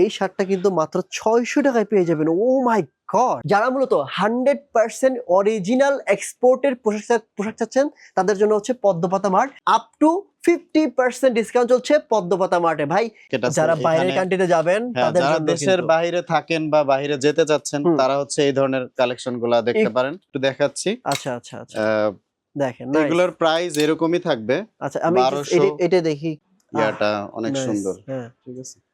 এই শার্টটা কিন্তু মাত্র ছয়শো টাকায় পেয়ে যাবেন। Oh my god! যারা মূলত হান্ড্রেড পার্সেন্ট অরিজিনাল এক্সপোর্টের পোশাক পোশাক চাচ্ছেন তাদের জন্য হচ্ছে Padmapata mart. Up to fifty percent discount চলছে পদ্মপাতা মার্টে। ভাই যারা বাইরের কান্ট্রিতে যাবেন হ্যাঁ, তাদের যারা জন্য দেশের। বাইরে থাকেন বা বাইরে যেতে চাচ্ছেন তারা হচ্ছে এই ধরনের কালেকশনগুলা দেখতে পারেন। একটু দেখাচ্ছি। আচ্ছা আচ্ছা আচ্ছা। দেখেন. এগুলোর প্রাইস এরকমই থাকবে। আচ্ছা আমি just 1200 এটা- এটা দেখি। ইয়াটা অনেক সুন্দর। হ্যাঁ। ঠিক আছে।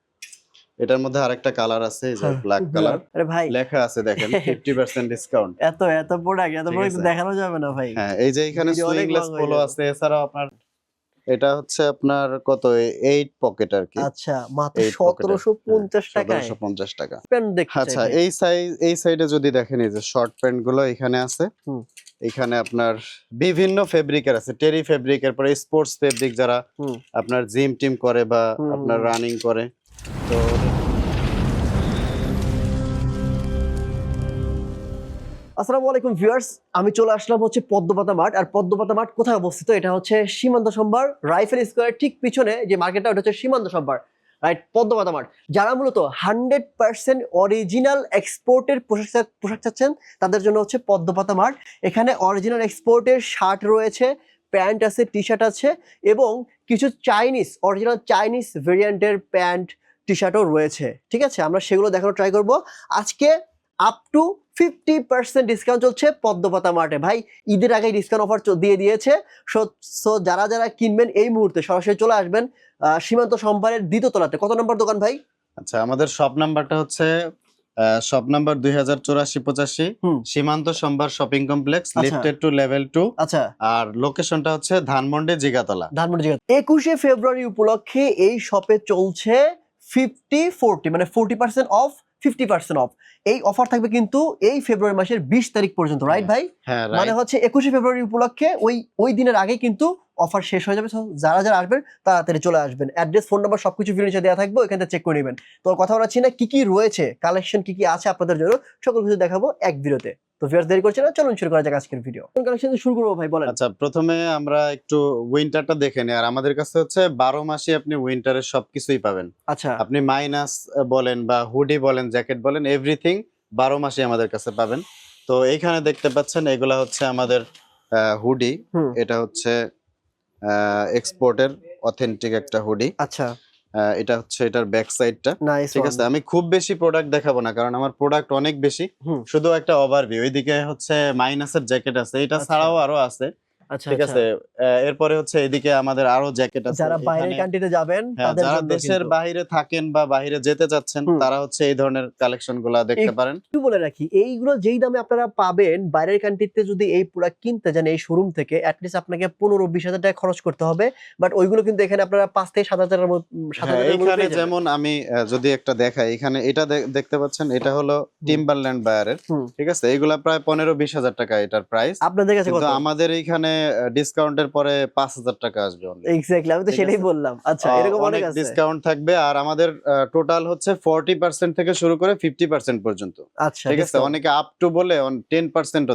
এটার মধ্যে আরেকটা কালার আছে এই যে হ্যাঁ। ব্ল্যাক কালার আরে ভাই। লেখা আছে দেখেন ফিফটি পার্সেন্ট ডিসকাউন্ট এত এত প্রোডাক্ট এত প্রোডাক্ট দেখানো যাবে না ভাই। হ্যাঁ এই যে এখানে সুইংলেস পোলো আছে এছাড়াও আপনার এটা হচ্ছে আপনার কত এইট পকেট আর কি। আচ্ছা মাত্র Eight pocket এর, সতেরোশো পঞ্চাশ টাকায়। সতেরোশো পঞ্চাশ টাকা। প্যান্ট দেখতে আচ্ছা। এই সাইজ এই সাইডে যদি দেখেন এই যে শর্ট প্যান্টগুলো এখানে আছে। হুম। এখানে আপনার বিভিন্ন ফেব্রিকের আছে টেরি ফেব্রিক এরপরে স্পোর্টস ফেব্রিক যারা আপনার জিম টিম করে বা আপনার রানিং করে। তো আসসালামু আলাইকুম ভিউয়ার্স, আমি চলে আসলাম হচ্ছে পদ্মপাতা মাঠ। আর পদ্মপাতা মাঠ কোথায় অবস্থিত? এটা হচ্ছে সীমান্ত সম্ভার, রাইফেল স্কোয়ার ঠিক পিছনে যে মার্কেটটা, ওটা হচ্ছে সীমান্ত সম্ভার রাইট পদ্মপাতা মাঠ। যারা মূলত হান্ড্রেড পার্সেন্ট অরিজিনাল এক্সপোর্টের পোশাক পোশাক চাচ্ছেন, তাদের জন্য হচ্ছে পদ্মপাতা মাঠ। এখানে অরিজিনাল এক্সপোর্টের শার্ট রয়েছে, প্যান্ট আছে টি শার্ট আছে এবং কিছু চাইনিজ, অরিজিনাল চাইনিজ ভেরিয়েন্টের প্যান্ট টি শার্টও রয়েছে। ঠিক আছে? আমরা সেগুলো দেখানোর ট্রাই করব। আজকে up to fifty percent discount চলছে পদ্মপাতা মার্টে। ভাই ঈদের আগে ডিসকাউন্ট অফার দিয়ে দিয়েছে। সো যারা যারা কিনবেন এই মুহূর্তে সরাসরি চলে আসবেন সীমান্ত সম্ভারের দ্বিতীয় তলাতে। কত নম্বর দোকান ভাই? আচ্ছা আমাদের শপ নাম্বারটা হচ্ছে শপ নাম্বার দুই হাজার চৌরাশি পঁচাশি Shimanto Shambhar shopping complex. Lifted to level two আচ্ছা। আর লোকেশনটা হচ্ছে ধানমন্ডি জিগাতলা। ধানমন্ডি জায়গা একুশে ফেব্রুয়ারি উপলক্ষে এই শপে চলছে ফিফটি ফোরটি মানে forty percent off fifty percent off এই অফার থাকবে কিন্তু এই ফেব্রুয়ারি মাসের বিশ তারিখ পর্যন্ত রাইট ভাই? হ্যাঁ মানে হচ্ছে একুশে ফেব্রুয়ারি উপলক্ষে ওই ওই দিনের আগে কিন্তু অফার শেষ হয়ে যাবে। যারা যারা আসবেন তাড়াতাড়ি চলে আসবেন। অ্যাড্রেস ফোন নাম্বার সবকিছু ভিডিও দেওয়া থাকবে ওইখান থেকে চেক করে নেবেন। তো কথা বলাচ্ছি না কি কি রয়েছে? কালেকশন কি কি আছে আপনাদের জন্য? সকল কিছু দেখাবো এক ভিডিওতে তো ভিউয়ার্স দেরি করছে না চলুন শুরু করা যাক আজকের ভিডিও কোন কালেকশন শুরু করব ভাই বলেন। আচ্ছা প্রথমে আমরা একটু উইন্টারটা দেখে নিই আর আমাদের কাছে হচ্ছে বারো মাসে আপনি উইন্টারের সবকিছুই পাবেন। আচ্ছা। আপনি মাইনাস বলেন বা হুডি বলেন জ্যাকেট বলেন এভরিথিং বারো মাসে আমাদের কাছে পাবেন। তো এইখানে দেখতে পাচ্ছেন এগুলা হচ্ছে আমাদের হুডি এটা হচ্ছে এক্সপোর্টের অথেন্টিক একটা হুডি আচ্ছা। এটা হচ্ছে এটার ব্যাক সাইডটা ঠিক আছে আমি খুব বেশি প্রোডাক্ট দেখাবো না কারণ আমার প্রোডাক্ট অনেক বেশি। শুধু একটা ওভারভিউ এদিকে হচ্ছে মাইনাসের জ্যাকেট আছে এটা আচ্ছা। ছাড়াও আরও আছে ঠিক আছে আহ, এরপরে হচ্ছে এদিকে আমাদের আরও জ্যাকেট আছে যারা বাইরের কান্ট্রিতে যাবেন হ্যাঁ, যারা দেশের বাইরে থাকেন বা বাইরে যেতে চাচ্ছেন তারা হচ্ছে এই ধরনের কালেকশনগুলা দেখতে পারেন। একটু বলে রাখি এইগুলো যেই দামে আপনারা পাবেন বাইরের কান্ট্রিতে যদি এই প্রোডাক্ট কিনতে যান এই শোরুম থেকে অ্যাটলিস্ট আপনাকে পনেরো বিশ হাজার টাকা খরচ করতে হবে বাট ওইগুলো কিন্তু এখানে আপনারা পাঁচ থেকে সাত হাজারের হ্যাঁ। যেমন আমি যদি একটা দেখাই এখানে এটা দেখতে পাচ্ছেন এটা হলো টিম্বারল্যান্ড বায়ারের ঠিক আছে? এগুলা প্রায় পনেরো বিশ হাজার টাকা এটার প্রাইস আপনাদের কাছে আমাদের এইখানে ডিসকাউন্টের পরে পাঁচ হাজার টাকা আসবে। এক্স্যাক্টলি আমি তো সেটাই বললাম। আচ্ছা এরকম অনেক আছে। ডিসকাউন্ট থাকবে আর আমাদের টোটাল হচ্ছে ফোরটি পার্সেন্ট থেকে শুরু করে ফিফটি পার্সেন্ট পর্যন্ত। আচ্ছা ঠিক আছে? অনেকে আপ টু বলে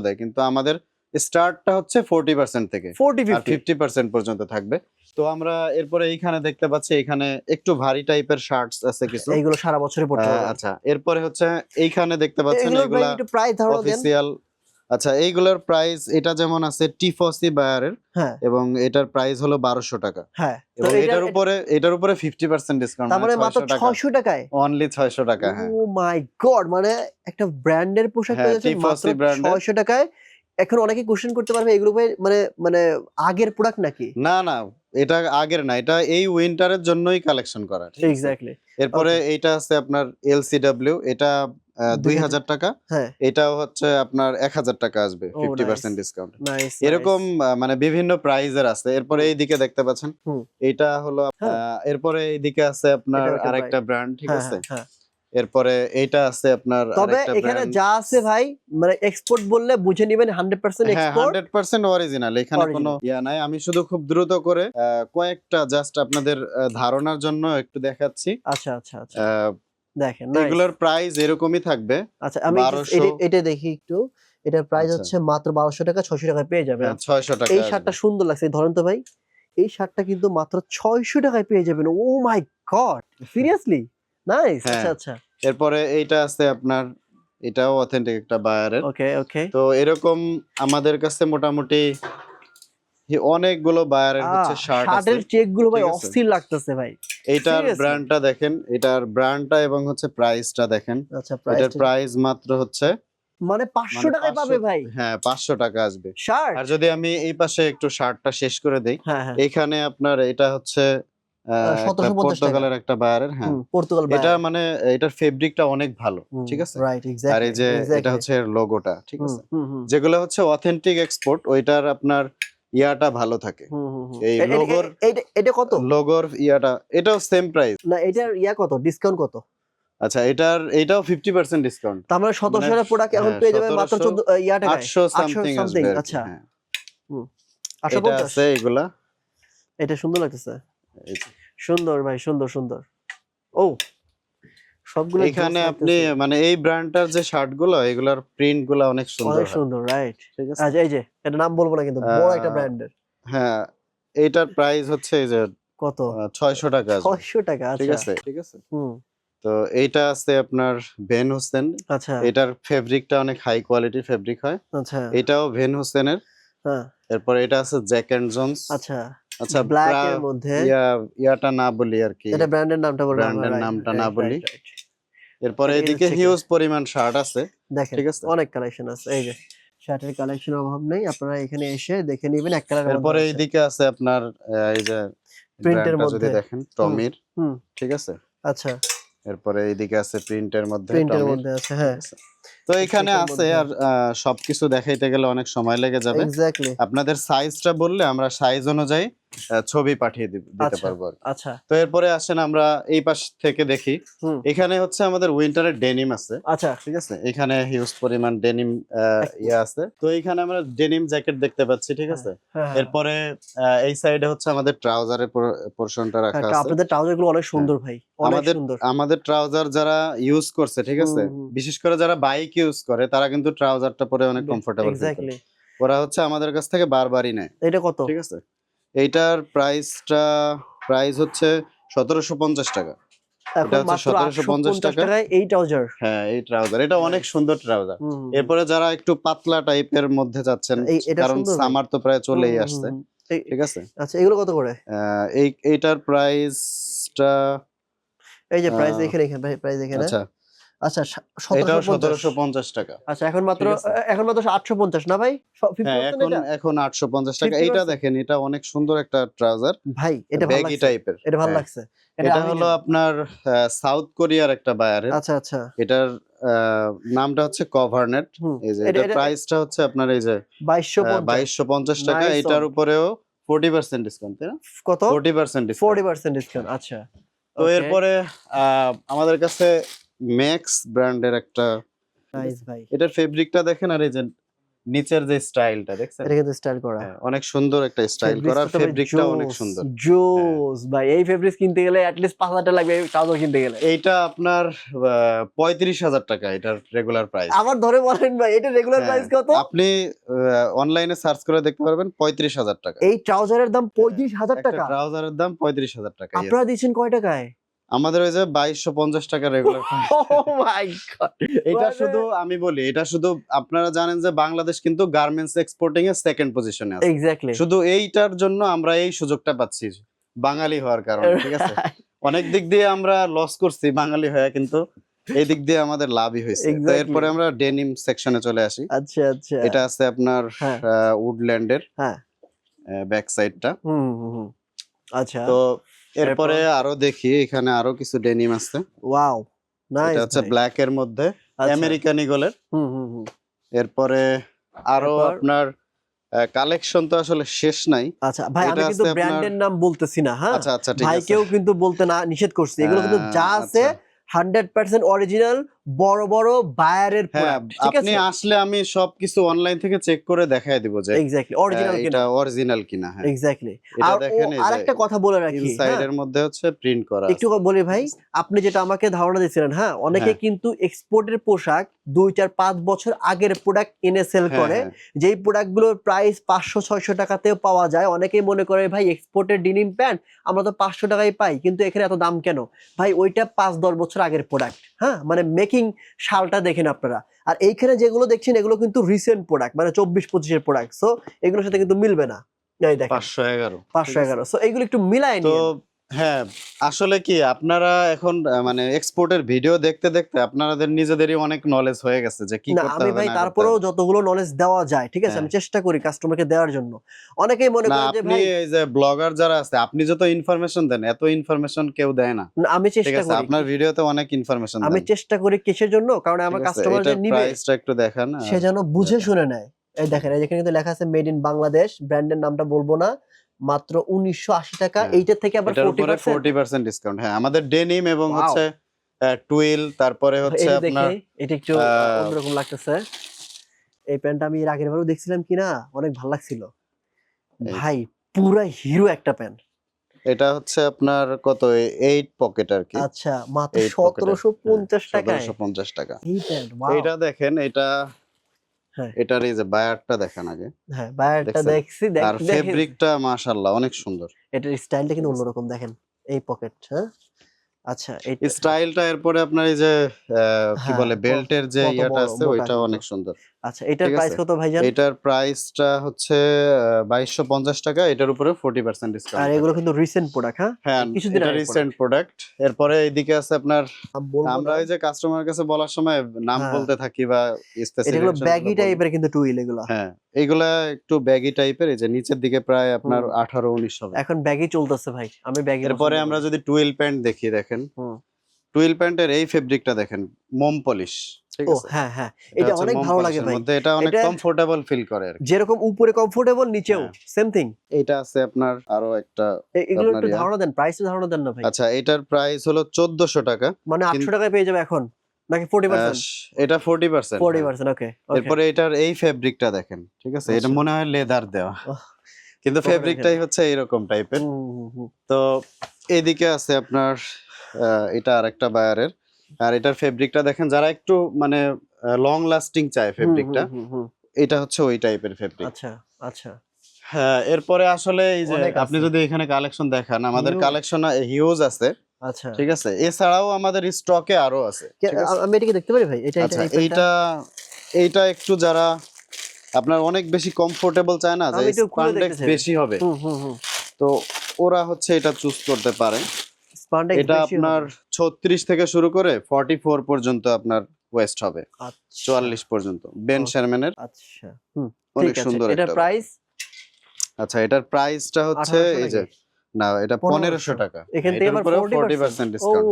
দেয় কিন্তু আমাদের স্টার্টটা হচ্ছে ফোরটি পার্সেন্ট থেকে। ফোরটি আর ফিফটি ফিফটি পার্সেন্ট পর্যন্ত থাকবে। তো আমরা এরপরে এইখানে দেখতে পাচ্ছি এখানে একটু ভারী টাইপের শার্টস আছে কিছু। এইগুলো সারা বছরে পড়তে আচ্ছা এরপরে হচ্ছে এইখানে দেখতে পাচ্ছেন এগুলা ধারণা দেন। অফিসিয়াল আচ্ছা এইগুলোর প্রাইস এটা যেমন আছে টিফসি বায়ারের হ্যাঁ। এবং এটার প্রাইস হলো বারোশো টাকা। হ্যাঁ এবং এটার- উপরে এটার উপরে ফিফটি পার্সেন্ট ডিসকাউন্ট তার মানে মাত্র ছয়শো টাকায়? অনলি ছয়শো টাকা ও মাই গড মানে একটা ব্র্যান্ডের পোশাক মাত্র এর। 600 টাকায়। এখন অনেকে কোশ্চেন করতে পারবে এগুলো মানে মানে আগের প্রোডাক্ট নাকি? না না এটা আগের না এটা এই উইন্টারের জন্যই কালেকশন করা এক্স্যাক্টলি এরপরে এইটা আছে আপনার এলসিডব্লিউ এটা দুই হাজার টাকা। হ্যাঁ। এটাও হচ্ছে আপনার এক হাজার টাকা আসবে ফিফটি পার্সেন্ট. ডিসকাউন্ট এরকম মানে বিভিন্ন প্রাইজের আছে। এরপরে এইদিকে দেখতে পাচ্ছেন। এইটা হলো হ্যাঁ। এরপরে এইদিকে আছে আপনার আরেকটা ব্র্যান্ড ঠিক হ্যাঁ আছে। এরপরে এইটা আছে আপনার তবে এখানে যা আছে ভাই মানে এক্সপোর্ট বললে বুঝে নেবেন 100% হ্যাঁ এক্সপোর্ট হান্ড্রেড পার্সেন্ট অরিজিনাল এখানে কোনো ইয়া নাই। আমি শুধু খুব দ্রুত করে কয়েকটা জাস্ট আপনাদের ধারণার জন্য একটু দেখাচ্ছি। আচ্ছা আচ্ছা আচ্ছা। দেখেন. এগুলোর প্রাইস এরকমই থাকবে। আচ্ছা আমি এটা- দেখি একটু। এটার প্রাইস আচ্ছা। হচ্ছে মাত্র 1200 টাকা 600 টাকায় পেয়ে যাবেন। ছয়শো টাকা এই শার্টটা সুন্দর লাগছে ধরেন তো ভাই এই শার্টটা কিন্তু মাত্র 600 টাকায় পেয়ে যাবেন। Oh my god seriously nice হ্যাঁ। আচ্ছা আচ্ছা। এরপরে এইটা আছে আপনার এটাও অথেন্টিক একটা বায়ারের ওকে ওকে তো এরকম আমাদের কাছে মোটামুটি অনেকগুলো বায়ারের হচ্ছে শার্ট শার্টের চেকগুলো ভাই? অস্থির লাগতেছে ভাই। seriously? ব্র্যান্ডটা দেখেন এটার ব্র্যান্ডটা এবং হচ্ছে প্রাইসটা দেখেন। আচ্ছা এটার প্রাইস মাত্র হচ্ছে মানে 500 মানে টাকায় পাবে ভাই। হ্যাঁ পাঁচশো টাকা আসবে। শার্ট আর যদি আমি এই পাশে একটু শার্টটা শেষ করে দেই হ্যাঁ হ্যাঁ। এখানে আপনার এটা হচ্ছে আহ, একটা 1750 টাকা। পর্তুগালের একটা বায়ারের হ্যাঁ। পর্তুগাল এটা মানে এটার ফেব্রিকটা অনেক ভালো ঠিক আছে? রাইট এক্স্যাক্টলি আর এই যে এটা হচ্ছে লোগোটা ঠিক আছে? যেগুলো হচ্ছে অথেন্টিক এক্সপোর্ট ওইটার আপনার ইয়াটা ভালো থাকে। এই লোগোর এটা কত? লোগোর ইয়াটা এটাও সেম প্রাইস না এটার ইয়া কত? ডিসকাউন্ট কত? আচ্ছা এটার এটাও ফিফটি পার্সেন্ট ডিসকাউন্ট তার মানে সতেরোশো টাকা প্রোডাক্ট এখন হ্যাঁ, পেয়ে যাবে মাত্র 1700 চোদ্দ ইয়া টাকায় আটশো সামথিং আচ্ছা। হ্যাঁ। এটা আছে এগুলা। এটা সুন্দর লাগতেছে। সুন্দর ভাই সুন্দর সুন্দর। ও সবগুলো এখানে আপনি মানে এই ব্র্যান্ডটার যে শার্টগুলো এগুলার প্রিন্টগুলো অনেক সুন্দর অনেক সুন্দর রাইট ঠিক আছে? আচ্ছা এই যে এটা নাম বলব না কিন্তু বড় একটা ব্র্যান্ডের হ্যাঁ এইটার প্রাইস হচ্ছে এই যে কত? ছয়শো টাকা আসবে, ছয়শো টাকা ঠিক আচ্ছা। আছে? ঠিক আছে? হুম। তো এইটা আছে আপনার ভেন হোসেন আচ্ছা। এটার ফেব্রিকটা অনেক হাই কোয়ালিটির ফেব্রিক হয়। আচ্ছা। এটাও ভেন হোসেনের হ্যাঁ। এরপর এটা আছে জ্যাক এন্ড জোন্স আচ্ছা। আচ্ছা ব্ল্যাক এর মধ্যে ইয়াটা না বলি আর কি। এটা ব্র্যান্ডের নামটা বলব এর নামটা না বলি। এরপরে এদিকে হিউজ পরিমাণ শার্ট আছে দেখেন ঠিক আছে? অনেক কালেকশন আছে এই যে শার্টের কালেকশন অভাব নেই আপনারা এখানে এসে দেখে নেবেন এক কালার এরপরে এইদিকে আছে আপনার এই যে যদি মধ্যে। দেখেন টমির হুম। ঠিক আছে? আচ্ছা। এরপরে এইদিকে আছে প্রিন্টের মধ্যে প্রিন্টের মধ্যে আছে হ্যাঁ। তো এখানে আছে আর সবকিছু দেখাইতে গেলে অনেক সময় লেগে যাবে। এক্স্যাক্টলি আপনাদের সাইজটা বললে আমরা সাইজ অনুযায়ী ছবি পাঠিয়ে দিতে আচ্ছা। পারব আচ্ছা। তো এরপরে আসেন আমরা এই পাশ থেকে দেখি। এখানে হচ্ছে আমাদের উইন্টারের ডেনিম আছে। আচ্ছা। ঠিক আছে? এখানে হিউজ পরিমাণ ডেনিম ইয়ে আছে। তো এখানে আমরা ডেনিম জ্যাকেট দেখতে পাচ্ছি ঠিক আছে? হ্যাঁ এরপরে এই সাইডে হচ্ছে আমাদের ট্রাউজারের পোর্শনটা রাখা হ্যাঁ, আছে। আপনাদের ট্রাউজারগুলো অনেক সুন্দর ভাই আমাদের আমাদের ট্রাউজার যারা ইউজ করছে ঠিক আছে। বিশেষ করে যারা বাইক ইউজ করে তারা কিন্তু ট্রাউজারটা পরে অনেক কমফোর্টেবল ওরা হচ্ছে আমাদের কাছ থেকে বারবারই নেয়। এটা কত? ঠিক আছে? এইটার প্রাইসটা প্রাইস হচ্ছে সতেরোশো পঞ্চাশ টাকা। এখন এটা 1750 টাকা। টাকায় এই ট্রাউজার এই ট্রাউজার এটা অনেক সুন্দর ট্রাউজার এরপরে যারা একটু পাতলা টাইপের মধ্যে যাচ্ছেন কারণ সামার তো প্রায় চলেই আসছে। ঠিক আছে? আচ্ছা এগুলো কত করে? এই এইটার প্রাইসটা এই যে প্রাইস এখানে প্রাইস আচ্ছা। আচ্ছা সতেরোশো পঞ্চাশ। টাকা। আচ্ছা এখন মাত্র এখন মাত্র আটশো পঞ্চাশ না ভাই? হ্যাঁ এখন এখন আটশো পঞ্চাশ টাকা। 50% এইটা দেখেন এটা অনেক সুন্দর একটা ট্রাউজার। ভাই এটা ভালো ব্যাগি টাইপের। এটা ভালো হ্যাঁ। লাগছে। এটা হলো আপনার সাউথ কোরিয়ার একটা বায়ারের। আচ্ছা আচ্ছা। এটার নামটা হচ্ছে কভারনেট। এই যে এটা- প্রাইসটা হচ্ছে আপনার এই যে বাইশশো পঞ্চাশ। টাকা। এটার উপরেও ফোর্টি পার্সেন্ট ডিসকাউন্ট তাই না? কত? Forty percent forty percent discount আচ্ছা। তো এরপরে আমাদের কাছে ম্যাক্স ব্র্যান্ডের একটা এটার ফেব্রিকটা দেখেন আর এই যে নিচের যে স্টাইলটা দেখছেন? এটা কিন্তু স্টাইল করা। হ্যাঁ, অনেক সুন্দর একটা স্টাইল করা। ফেব্রিকটা অনেক সুন্দর। জোস ভাই। এই ফেব্রিক কিনতে গেলে পাঁচ হাজার টাকা লাগবে এই ট্রাউজার কিনতে গেলে। এইটা আপনার পঁয়ত্রিশ হাজার টাকা এটার রেগুলার প্রাইস আবার ধরে বলেন ভাই এটা রেগুলার হ্যাঁ, প্রাইস কত? আপনি অনলাইনে সার্চ করে দেখতে পারবেন পঁয়ত্রিশ হাজার টাকা। এই ট্রাউজারের দাম পঁয়ত্রিশ হাজার একটা টাকা? ট্রাউজারের দাম পঁয়ত্রিশ হাজার টাকা আপনারা দিচ্ছেন কয় টাকায়? আমাদের ওই যে বাইশশো পঞ্চাশ টাকা রেগুলার Oh! এটা মানে- শুধু আমি বলি এটা শুধু আপনারা জানেন যে বাংলাদেশ কিন্তু গার্মেন্টস এক্সপোর্টিং এর সেকেন্ড পজিশনে আছে। শুধু এইটার জন্য আমরা এই সুযোগটা পাচ্ছি বাঙালি হওয়ার কারণে ঠিক আছে? অনেক দিক দিয়ে আমরা লস করছি বাঙালি হয়ে কিন্তু এই দিক দিয়ে আমাদের লাভই হয়েছে। তো এরপরে আমরা ডেনিম সেকশনে চলে আসি। আচ্ছা আচ্ছা। এটা আছে আপনার। উডল্যান্ডের হ্যাঁ। ব্যাক সাইডটা হুম, হুম। আচ্ছা। তো এরপরে আরও দেখি এখানে আরও কিছু ডেনিম আছে। ওয়াও নাইস এটা হচ্ছে ব্ল্যাক এর মধ্যে আচ্ছা। আমেরিকান ইগলের হুম হুম এরপরে আরও? আপনার কালেকশন তো আসলে শেষ নাই। আচ্ছা ভাই আমি কিন্তু ব্র্যান্ডের নাম বলতেছি না হ্যাঁ? আচ্ছা আচ্ছা ঠিক আছে। ভাইকেও কিন্তু বলতে না নিষেধ করছি। এগুলো কিন্তু হ্যাঁ, যা আছে আচ্ছা। হান্ড্রেড পার্সেন্ট অরিজিনাল বড় বড় বায়ারের হ্যাঁ আপনি আসলে আমি সবকিছু অনলাইন থেকে চেক করে দেখাই দিব যে এক্স্যাক্টলি অরিজিনাল কিনা এটা অরিজিনাল কিনা হ্যাঁ। এক্স্যাক্টলি আর দেখেন এই আর যে একটা কথা বলে রাখি ইনসাইড হ্যাঁ? মধ্যে হচ্ছে প্রিন্ট করা একটু বলি ভাই আপনি যেটা আমাকে ধারণা দিয়েছিলেন হ্যাঁ অনেকে হ্যাঁ। কিন্তু এক্সপোর্টের পোশাক দুই চার পাঁচ বছর আগের প্রোডাক্ট এনে সেল করে যেই প্রোডাক্ট প্রোডাক্টগুলোর প্রাইস পাঁচশো ছয়শো টাকাতেও পাওয়া যায় অনেকেই মনে করে ভাই এক্সপোর্টের ডিনিম প্যান্ট আমরা তো পাঁচশো টাকায় পাই কিন্তু এখানে এত দাম কেন? ভাই ওইটা পাঁচ দশ বছর আগের প্রোডাক্ট হ্যাঁ? মানে মেকিং সালটা দেখেন আপনারা। আর এইখানে যেগুলো দেখছেন এগুলো কিন্তু রিসেন্ট প্রোডাক্ট মানে চব্বিশ পঁচিশের প্রোডাক্ট সো এগুলোর সাথে কিন্তু মিলবে না। পাঁচশো এগারো। পাঁচশো এগারো। সো এইগুলো একটু মিলাই নিয়ে হ্যাঁ আসলে কি আপনারা এখন মানে এক্সপোর্টের ভিডিও দেখতে দেখতে আপনাদের নিজেদেরই অনেক নলেজ হয়ে গেছে যে কি করতে আমি হবে ভাই তারপরেও যতগুলো নলেজ দেওয়া যায় ঠিক আছে? হ্যাঁ। আমি চেষ্টা করি কাস্টমারকে দেওয়ার জন্য। অনেকেই মনে করে যে আপনি ভাই এই যে ব্লগার যারা আছে আপনি যত ইনফরমেশন দেন এত ইনফরমেশন কেউ দেয় না। আমি চেষ্টা করি আপনার ভিডিওতে অনেক ইনফরমেশন আমি চেষ্টা করি কিসের জন্য? কারণ আমার কাস্টমার যে নিবে প্রাইসটা একটু দেখান সে যেন বুঝে শুনে নেয়। এই দেখেন এই যেখানে কিন্তু লেখা আছে মেড ইন বাংলাদেশ ব্র্যান্ডের নামটা বলব না। মাত্র উনিশশো আশি টাকা। হ্যাঁ। এইটার থেকে আবার ফোর্টি পার্সেন্ট ডিসকাউন্ট হ্যাঁ আমাদের ডেনিম এবং হচ্ছে টুইল তারপরে হচ্ছে এটা আপনার এটা একটু অন্যরকম লাগতেছে। এই প্যান্টটা আমি এর আগের বারও দেখছিলাম কিনা? অনেক ভালো লাগছিল। ভাই পুরা হিরো একটা প্যান্ট। এটা হচ্ছে আপনার কত? এইট পকেট আর কি। আচ্ছা মাত্র সতেরোশো পঞ্চাশ টাকায়। সতেরোশো পঞ্চাশ টাকা। এই প্যান্ট এটা দেখেন এটা হ্যাঁ। এটার এই যে বায়ারটা দেখেন আগে। হ্যাঁ বায়ারটা দেখছি দেখ- আর ফেব্রিকটা মাশাআল্লাহ অনেক সুন্দর। এটার স্টাইলটা কিন্তু অন্যরকম দেখেন এই পকেট হ্যাঁ? আচ্ছা এই স্টাইলটা এরপরে আপনার এই যে কি হ্যাঁ, বলে বেল্টের যে ইয়াটা আছে ওইটা ওইটাও অনেক সুন্দর। আচ্ছা এটার প্রাইস। কত ভাইজান? এটার প্রাইসটা হচ্ছে বাইশশো পঞ্চাশ টাকা। এটার উপরে ফোর্টি পার্সেন্ট আর এগুলো কিন্তু রিসেন্ট প্রোডাক্ট হ্যাঁ? হ্যাঁ কিছুদিন এটা আগের রিসেন্ট প্রোডাক্ট এরপরে এইদিকে আছে আপনার আমরা। ওই যে কাস্টমার কাছে বলার সময় নাম হ্যাঁ। বলতে থাকি বা এটা specification হলো গুলো ব্যাগি টাইপের কিন্তু টুইল এগুলো। হ্যাঁ এইগুলা একটু ব্যাগি টাইপের এই যে নিচের দিকে প্রায় আপনার হুম। আঠারো উনিশ হবে। এখন ব্যাগি চলতেছে ভাই আমি ব্যাগি এরপরে আমরা যদি টুয়েল প্যান্ট দেখি দেখেন। হুম। টুয়েল প্যান্টের এই ফেব্রিকটা দেখেন মোম পলিশ হ্যাঁ হ্যাঁ এটা অনেক ভালো লাগে ভাই। এটা অনেক কমফোর্টেবল ফিল করে যেরকম উপরে কমফোর্টেবল নিচেও হ্যাঁ। সেম থিং এইটা আছে আপনার আরও একটা এগুলো একটু ধারণা দেন প্রাইস ধারণা দেন না ভাই। আচ্ছা এটার প্রাইস হলো টাকা। মানে আটশো কিন্তু- টাকায় পেয়ে যাবে এখন? নাকি ফোর্টি পার্সেন্ট আহ, এটা ওকে এরপরে এটার এই ফেব্রিকটা দেখেন ঠিক আছে? এটা আচ্ছা। মনে হয় লেদার দেওয়া। কিন্তু ফেব্রিকটাই হচ্ছে এরকম টাইপের তো এদিকে আছে আপনার আহ, আর একটা বায়ারের আর এটার ফেব্রিকটা দেখেন যারা একটু মানে লং লাস্টিং চায় ফেব্রিকটা এটা হচ্ছে ওই টাইপের ফেব্রিক আচ্ছা আচ্ছা। হ্যাঁ এরপরে আসলে এই যে আপনি যদি এখানে কালেকশন দেখান আমাদের কালেকশন হিউজ আছে আচ্ছা। ঠিক আছে? এছাড়াও আমাদের স্টকে আরও আছে? আমি এটাকে দেখতে পারি ভাই? এটা এটা আচ্ছা এই এইটা এইটা একটু যারা আপনার অনেক বেশি কমফোর্টেবল চায় না যে স্পান্ডেক্স বেশি হবে হুম হুম হুম। তো ওরা হচ্ছে এটা চুজ করতে পারে। এটা আপনার হবে। ছত্রিশ থেকে শুরু করে ফর্টি ফোর পর্যন্ত আপনার ওয়েস্ট হবে। আচ্ছা, চুয়াল্লিশ পর্যন্ত। বেন. শারম্যানের আচ্ছা। হুম অনেক সুন্দর এটা প্রাইস আচ্ছা এটার প্রাইসটা হচ্ছে এই যে না এটা 1500 টাকা। এখান থেকে আবার 40% ডিসকাউন্ট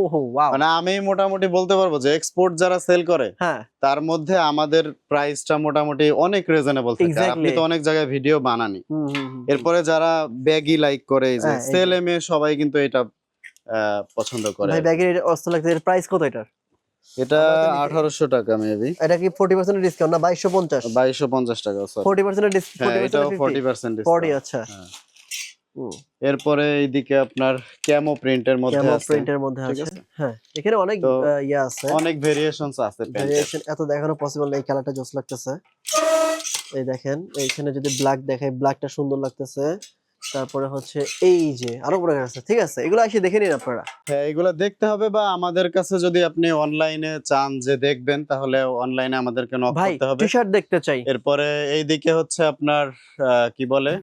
মানে আমি মোটামুটি বলতে পারব যে এক্সপোর্ট যারা সেল করে হ্যাঁ। তার মধ্যে আমাদের প্রাইসটা মোটামুটি অনেক রিজনেবল থাকে। আপনি তো অনেক জায়গায় ভিডিও বানানি। এরপরে যারা ব্যাগি লাইক করে এই যে হ্যাঁ, এই ছেলে মেয়ে সবাই কিন্তু এটা পছন্দ করে। ভাই ব্যাগের অস্ত লাগছে এর প্রাইস কত এটার? এটা আমাদের নিচে- আঠারোশো টাকা মেবি এটা কি ফোর্টি পার্সেন্ট ডিসকাউন্ট না বাইশশো পঞ্চাশ? বাইশশো পঞ্চাশ টাকা sorry। ফোর্টি পার্সেন্ট হ্যাঁ ডিসকাউন্ট এটাও ফোর্টি পার্সেন্ট ফোর্টি আচ্ছা। হ্যাঁ। হুম এরপরে এইদিকে আপনার ক্যামো প্রিন্টের মধ্যে আছে। ক্যামো প্রিন্টের মধ্যে আছে? হ্যাঁ এখানে অনেক ইয়ে আছে। অনেক ভেরিয়েশনস আছে ভেরিয়েশন এত দেখানো পসিবল না এই কালারটা জোস লাগতেছে। এই দেখেন এইখানে যদি ব্ল্যাক দেখাই ব্ল্যাকটা সুন্দর লাগতেছে। তারপরে হচ্ছে এই যে আরও বড় আছে ঠিক আছে? এগুলো এসে দেখে নিন আপনারা। হ্যাঁ এগুলা দেখতে হবে বা আমাদের কাছে যদি আপনি অনলাইনে চান যে দেখবেন তাহলে অনলাইনে আমাদেরকে নক করতে হবে। টি শার্ট দেখতে চাই। এরপরে এইদিকে হচ্ছে আপনার কি বলে?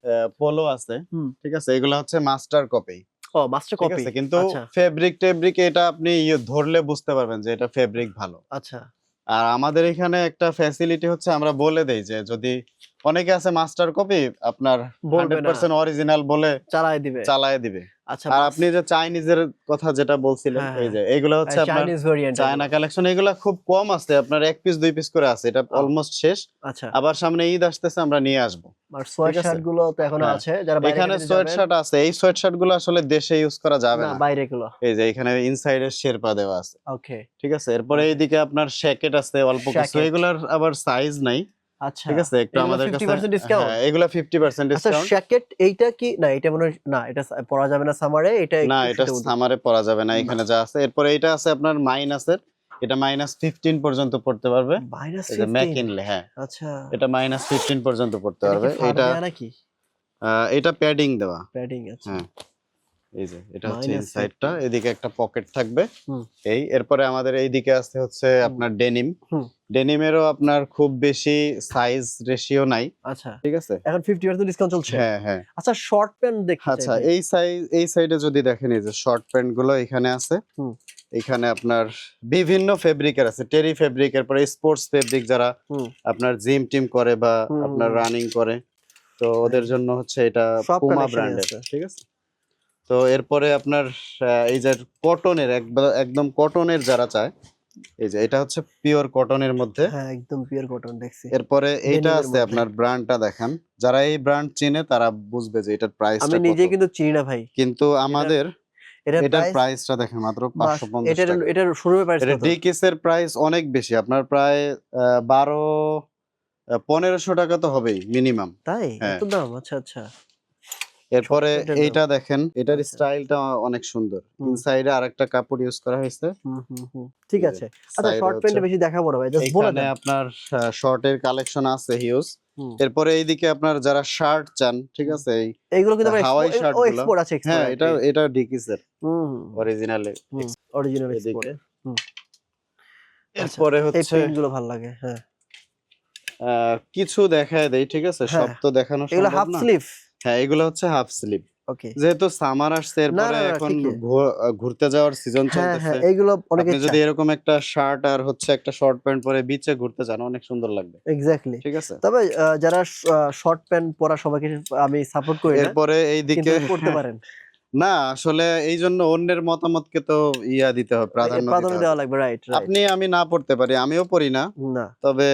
পোলো আছে হুম। ঠিক আছে? এগুলো হচ্ছে মাস্টার কপি ও মাস্টার কপি কিন্তু আচ্ছা। ফেব্রিক টেব্রিক এটা আপনি ইয়ে ধরলে বুঝতে পারবেন যে এটা ফেব্রিক ভালো। আচ্ছা। আর আমাদের এখানে একটা ফ্যাসিলিটি হচ্ছে আমরা বলে দেই যে যদি অনেকে আছে মাস্টার কপি আপনার হান্ড্রেড পার্সেন্ট অরিজিনাল বলে চালায় দিবে। চালায় দিবে। আচ্ছা আর আপনি যে চাইনিজের কথা যেটা বলছিলেন হ্যাঁ, এই যে এগুলো হচ্ছে আপনার চাইনিজ ভেরিয়েন্ট চায়না কালেকশন এগুলা খুব কম আছে আপনার এক পিস দুই পিস করে আছে এটা অলমোস্ট শেষ। আচ্ছা। আবার সামনে ঈদ আসতেছে আমরা নিয়ে আসব। আর সোয়েটগুলো তো এখনও হ্যাঁ। আছে যারা এখানে সোয়েট শার্ট আছে এই সোয়েট শার্টগুলো আসলে দেশে ইউজ করা যাবে না বাইরে গুলো। এই যে এখানে ইনসাইডের শেরপা দেওয়া আছে। ওকে ঠিক আছে? এরপরে এইদিকে আপনার শ্যাকেট আছে অল্প কিছু। এগুলার আবার সাইজ নাই। আচ্ছা ঠিক আছে? একটু আমাদের কাছে discount? হ্যাঁ এগুলা 50% আচ্ছা জ্যাকেট এইটা কি? না এটা মনে না এটা পরা যাবে না সামারে এটা না এটা সামারে পরা যাবে না এখানে যা আছে। এরপরে এটা আছে আপনার মাইনাসের এটা মাইনাস ফিফটিন পর্যন্ত পড়তে পারবে। ম্যাকিনলে হ্যাঁ। আচ্ছা। এটা মাইনাস ফিফটিন পর্যন্ত পড়তে পারবে। এটা এটা প্যাডিং দেওয়া। প্যাডিং হ্যাঁ। এই যে এটা হচ্ছে ইনসাইডটা এদিকে একটা পকেট থাকবে। এই এরপরে আমাদের এইদিকে আছে হচ্ছে আপনার ডেনিম। ডেনিমেরও আপনার খুব বেশি সাইজ রেশিও নাই। আচ্ছা। ঠিক আছে? এখন 50% ডিসকাউন্ট চলছে? হ্যাঁ হ্যাঁ। আচ্ছা শর্ট প্যান্ট দেখতে আচ্ছা এই সাইজ এই সাইডে যদি দেখেন এই যে শর্ট প্যান্টগুলো এখানে আছে। এখানে আপনার বিভিন্ন ফেব্রিকের আছে। টেরি ফেব্রিক এরপরে স্পোর্টস ফেব্রিক যারা আপনার জিম টিম করে বা আপনার রানিং করে। তো ওদের জন্য হচ্ছে এটা পুমা ব্র্যান্ডের। ঠিক আছে? তো এরপরে আপনার এই যে কটনের একদম কটনের যারা চায় এই যে এটা হচ্ছে পিওর কটনের মধ্যে। হ্যাঁ একদম পিওর কটন দেখছি। এরপরে এইটা আছে আপনার ব্র্যান্ডটা দেখেন। যারা এই ব্র্যান্ড চিনে তারা বুঝবে যে এটার প্রাইস আমি নিজে কিন্তু চিনি না ভাই। কিন্তু আমাদের এটার প্রাইসটা দেখেন মাত্র পাঁচশো পঞ্চাশ এটার টাকা। এটার প্রাইস এটা কত? ডিকিসের প্রাইস অনেক বেশি। আপনার প্রায় আহ, বারো আহ, পনেরোশো টাকা তো হবেই মিনিমাম তাই? হ্যাঁ। এত দাম? আচ্ছা আচ্ছা। এরপরে এইটা দেখেন এটার আচ্ছা। স্টাইলটা অনেক সুন্দর। ইনসাইডে আরেকটা কাপড় ইউজ করা হয়েছে। ঠিক আছে। আচ্ছা শর্ট প্যান্টে বেশি দেখাবো না ভাই জাস্ট বলে দেন। আপনার শর্টের কালেকশন আছে হিউজ এরপরে এইদিকে আপনার যারা শার্ট চান ঠিক আছে এই এইগুলো কিন্তু হাওয়াই গুলো। এক্সপোর্ট আছে হ্যাঁ এটা। এটা ডিকিসের হুম অরিজিনালে অরিজিনাল। এক্সপোর্ট এরপরে হচ্ছে প্রিন্টগুলো ভালো লাগে হ্যাঁ। কিছু দেখায় দেই ঠিক আছে? সব হ্যাঁ। তো দেখানো সম্ভব না। এগুলো হাফ স্লিভ হ্যাঁ এগুলো হচ্ছে হাফ স্লিভ ওকে যেহেতু সামার আসছে এরপরে এখন ঘুরতে যাওয়ার সিজন হ্যাঁ চলতেছে। হ্যাঁ এইগুলো অনেকে আপনি যদি এরকম একটা শার্ট আর হচ্ছে একটা শর্ট প্যান্ট পরে বিচে ঘুরতে যান অনেক সুন্দর লাগবে। এক্স্যাক্টলি ঠিক আছে? তবে যারা শর্ট প্যান্ট পরা সবাইকে আমি সাপোর্ট করি এরপরে কিন্তু এইদিকে পড়তে পারেন। না আসলে এই জন্য অন্যের মতামতকে তো ইয়া দিতে হবে প্রাধান্য প্রাধান্য দেওয়া লাগবে রাইট আপনি আমি না পড়তে পারি আমিও পড়ি না। না। তবে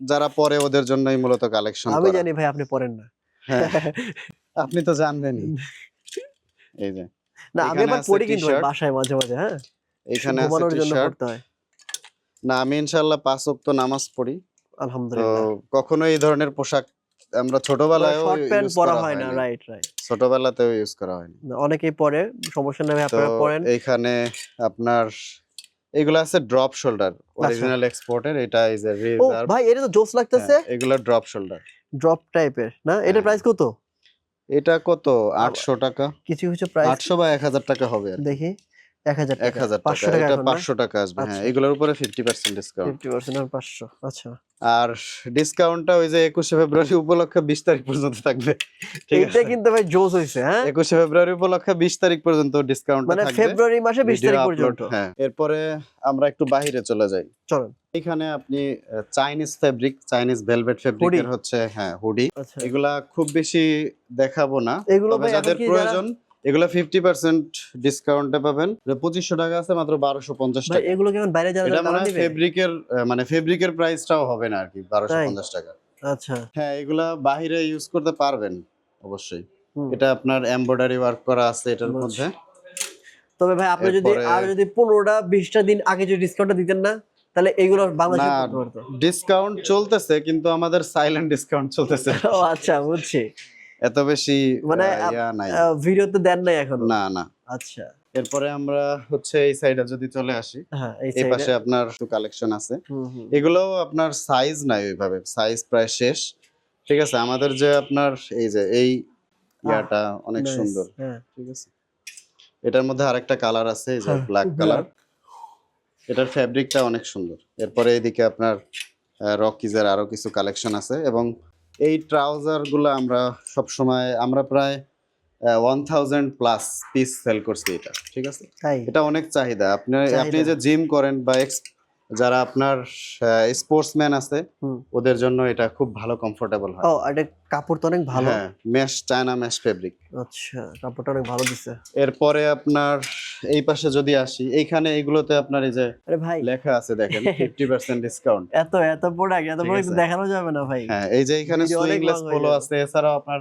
যারা পরে ওদের জন্যই মূলত কালেকশন আমি জানি ভাই আপনি পড়েন না। আপনি তো জানবেনই। এই যে না আমি এখানে আবার আছে পড়ি কিন্তু বাসায় মাঝে মাঝে হ্যাঁ? এখানে আছে টি-শার্ট হয়। না আমি ইনশাআল্লাহ পাঁচ ওয়াক্ত নামাজ পড়ি। আলহামদুলিল্লাহ। কখনো এই ধরনের পোশাক আমরা ছোটবেলায় শর্ট প্যান্ট পরা হয় না রাইট রাইট ছোটবেলাতেও ইউজ করা হয়নি। অনেকেই পরে সমস্যা নেই আপনারা পড়েন এইখানে আপনার এগুলো আছে ড্রপ শোল্ডার অরিজিনাল এক্সপোর্টের এটা ইজ এ রিজার্ভ ভাই এটা তো জোস লাগতেছে। এগুলো ড্রপ শোল্ডার ড্রপ টাইপের না? এটা হ্যাঁ। প্রাইস কত? এটা কত? আটশো টাকা। কিছু কিছু প্রাইস আটশো বা এক হাজার টাকা হবে দেখি। হ্যাঁ আচ্ছা। আর আচ্ছা। ডিসকাউন্টটা ওই যে একুশে ফেব্রুয়ারি উপলক্ষে বিশ তারিখ পর্যন্ত থাকবে। এটা কিন্তু ভাই জোস হইছে হ্যাঁ? একুশে ফেব্রুয়ারি উপলক্ষে বিশ তারিখ পর্যন্ত ডিসকাউন্ট মানে ফেব্রুয়ারি মাসে বিশ ভিডিও তারিখ পর্যন্ত। হ্যাঁ এরপরে আমরা একটু বাইরে চলে যাই। চলেন। এখানে আপনি চাইনিজ ফেব্রিক চাইনিজ ভেলভেট ফেব্রিকের হচ্ছে হ্যাঁ হুডি। আচ্ছা। এগুলা খুব বেশি দেখাবো না এগুলো যাদের প্রয়োজন এগুলা ফিফটি পার্সেন্ট ডিসকাউন্টে পাবেন। পঁচিশশো টাকা আছে মাত্র বারোশো পঞ্চাশ টাকা। এগুলো কেমন বাইরে যারা এটা যারা মনে ফেব্রিকের মানে ফেব্রিকের প্রাইসটাও হবে না আর কি বারোশো পঞ্চাশ টাকা। আচ্ছা। হ্যাঁ এগুলা বাহিরে ইউজ করতে পারবেন অবশ্যই। এটা আপনার এমব্রয়ডারি ওয়ার্ক করা আছে এটার মধ্যে। তবে ভাই আপনি যদি আর যদি পনেরোটা বিশটা দিন আগে যদি ডিসকাউন্টটা দিতেন না তাহলে এগুলো বাংলাদেশে ডিসকাউন্ট চলতেছে কিন্তু আমাদের সাইলেন্ট ডিসকাউন্ট চলতেছে। ও আচ্ছা বুঝছি। এত বেশি মানে ভিডিওতে দেন নাই এখনও? না না। আচ্ছা। এরপরে আমরা হচ্ছে এই সাইডে যদি চলে আসি হ্যাঁ এই পাশে আপনার একটু কালেকশন আছে। এগুলোও আপনার সাইজ নাই ওইভাবে সাইজ প্রায় শেষ। ঠিক আছে আমাদের যে আপনার এই যে এই ইয়াটা অনেক সুন্দর। হ্যাঁ। ঠিক আছে? এটার মধ্যে আরেকটা কালার আছে এই যে ব্ল্যাক কালার এটার ফ্যাব্রিকটা অনেক সুন্দর। এরপরে এইদিকে আপনার রকিজের আরও কিছু কালেকশন আছে এবং এই ট্রাউজারগুলা আমরা সব সময় আমরা প্রায় one thousand plus piece sale করছি এটা ঠিক আছে? এটা অনেক চাহিদা। আপনি আপনি যে জিম করেন বা যারা আপনার স্পোর্টসম্যান আছে ওদের জন্য এটা খুব ভালো কমফোর্টেবল হয়। ও এটা কাপড় তো অনেক ভালো। হ্যাঁ মেশ চায়না মেশ ফেব্রিক আচ্ছা কাপড়টা অনেক ভালো দিছে। এরপরে আপনার এই পাশে যদি আসি এইখানে এগুলোতে আপনার এই যে আরে ভাই। লেখা আছে দেখেন ফিফটি পার্সেন্ট ডিসকাউন্ট এত এত প্রোডাক্ট এত প্রোডাক্ট দেখানো যাবে না ভাই। হ্যাঁ এই যে এখানে সুইংলেস পোলো আছে এছাড়াও আপনার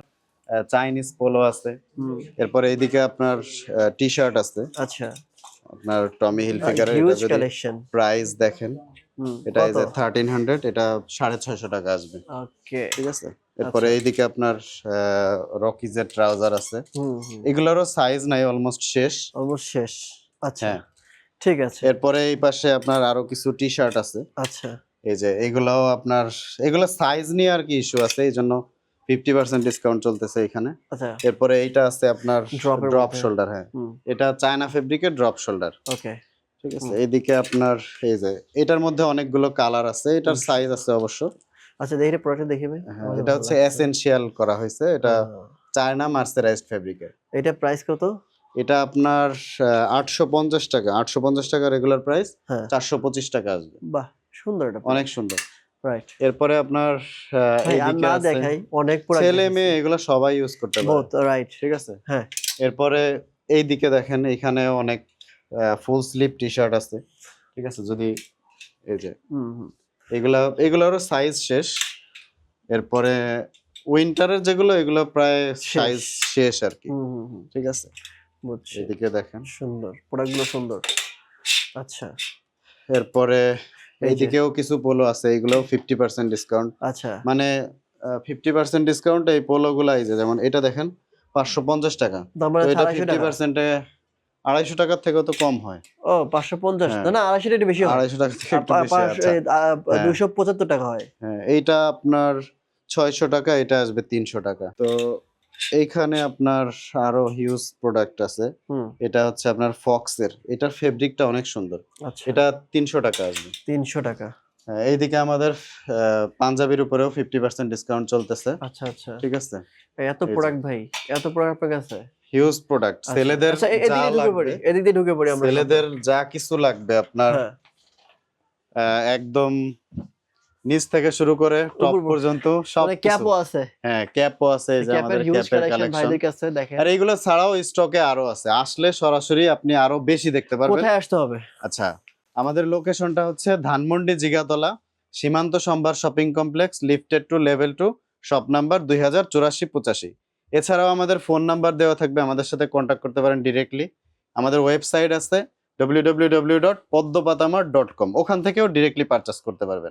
চাইনিজ পোলো আছে। এরপরে এইদিকে আপনার টি শার্ট আছে। আচ্ছা। আপনার টমি হিলফিগারের হিউজ কালেকশন প্রাইস দেখেন এটা থার্টিন হান্ড্রেড এটা সাড়ে ছয়শো টাকা আসবে। ওকে ঠিক আছে? এরপরে এইদিকে আপনার রকিজের ট্রাউজার আছে। এগুলোরও সাইজ নাই অলমোস্ট শেষ। অলমোস্ট শেষ। আচ্ছা। হ্যাঁ। ঠিক আছে। এরপরে এই পাশে আপনার আরও কিছু টি শার্ট আছে। আচ্ছা। এই যে এগুলাও আপনার এগুলো সাইজ নিয়ে আর কি ইস্যু আছে এই জন্য ফিফটি পার্সেন্ট ডিসকাউন্ট চলতেছে এখানে। আচ্ছা। এরপরে এইটা আছে আপনার ড্রপ শোল্ডার হ্যাঁ। এটা চায়না ফেব্রিকের ড্রপ শোল্ডার ওকে ঠিক আছে? হুম। এইদিকে আপনার এই যে এটার মধ্যে অনেকগুলো কালার আছে। এটার সাইজ আছে অবশ্য। আচ্ছা দেখি প্রোডাক্ট দেখিবে হ্যাঁ এটা হচ্ছে এসেনশিয়াল করা হয়েছে। এটা চায়না মার্সারাইজড ফেব্রিকের এটা প্রাইস কত? এটা আপনার আটশো পঞ্চাশ টাকা। আটশো পঞ্চাশ টাকা রেগুলার প্রাইস হ্যাঁ। চারশো পঁচিশ টাকা আসবে। বাহ সুন্দর এটা অনেক সুন্দর। এরপরে আপনার না দেখাই অনেক ছেলে মেয়ে এগুলো সবাই ইউজ করতে পারে। রাইট ঠিক আছে? হ্যাঁ। এরপরে এই দিকে দেখেন এখানে অনেক ফুল স্লিভ টি শার্ট আছে। ঠিক আছে? যদি এই যে এগুলা এগুলোরও সাইজ শেষ। এরপরে উইন্টারের যেগুলো এগুলো প্রায় সাইজ শেষ আর কি ঠিক আছে? বুঝছি। এদিকে দেখেন। সুন্দর প্রোডাক্টগুলো সুন্দর। আচ্ছা। এরপরে। এইদিকেও কিছু পোলো আছে এগুলো ফিফটি পার্সেন্ট ডিসকাউন্ট আচ্ছা। মানে ফিফটি পার্সেন্ট ডিসকাউন্ট এই পোলো গুলা এই যে যেমন এটা দেখেন পাঁচশো পঞ্চাশ টাকা। এটা ফিফটি পার্সেন্টে আড়াইশো টাকার থেকেও তো কম হয়। ও পাঁচশো পঞ্চাশ। হ্যাঁ। না আড়াইশো টাকা বেশি আড়াইশো টাকা থেকে। দুশো পঁচাত্তর টাকা হয়। হ্যাঁ এইটা আপনার ছয়শো টাকা এটা আসবে তিনশো টাকা। তো এইখানে আপনার আরও হিউজ প্রোডাক্ট আছে। এটা হচ্ছে আপনার ফক্সের। এটার ফেব্রিকটা অনেক সুন্দর। আচ্ছা। এটা তিনশো টাকা আসবে। তিনশো টাকা। হ্যাঁ, এইদিকে আমাদের পাঞ্জাবির উপরেও ফিফটি পার্সেন্ট ডিসকাউন্ট চলতেছে। আচ্ছা আচ্ছা। ঠিক আছে? এত প্রোডাক্ট ভাই এত প্রোডাক্ট আপনার কাছে? হিউজ প্রোডাক্ট আচ্ছা। ছেলেদের আচ্ছা, যা এদিকে ঢুকে পড়ি লাগবে। এদিক ঢুকে পড়ি আমরা ছেলেদের যা কিছু লাগবে আপনার হ্যাঁ, একদম নিচ থেকে শুরু করে টপ পর্যন্ত সব মানে ক্যাপও আছে। হ্যাঁ ক্যাপও আছে এই যে আমাদের ক্যাপের কালেকশন আর এইগুলো ছাড়াও স্টকে আরও আছে। আসলে সরাসরি আপনি আরও বেশি দেখতে পারবেন। কোথায় আসতে হবে? আচ্ছা আমাদের লোকেশনটা হচ্ছে Dhanmondi Jigatola Shimanto Shambhar shopping complex lifted to level two shop number দুই হাজার চুরাশি পঁচাশি। এছাড়াও আমাদের ফোন নাম্বার দেওয়া থাকবে আমাদের সাথে কন্ট্যাক্ট করতে পারেন ডিরেক্টলি আমাদের ওয়েবসাইট আছে ডব্লিউ ডব্লিউ ডব্লিউ ডট পদ্মপাতামার ডট কম ওখান থেকেও ডিরেক্টলি পারচেস করতে পারবেন।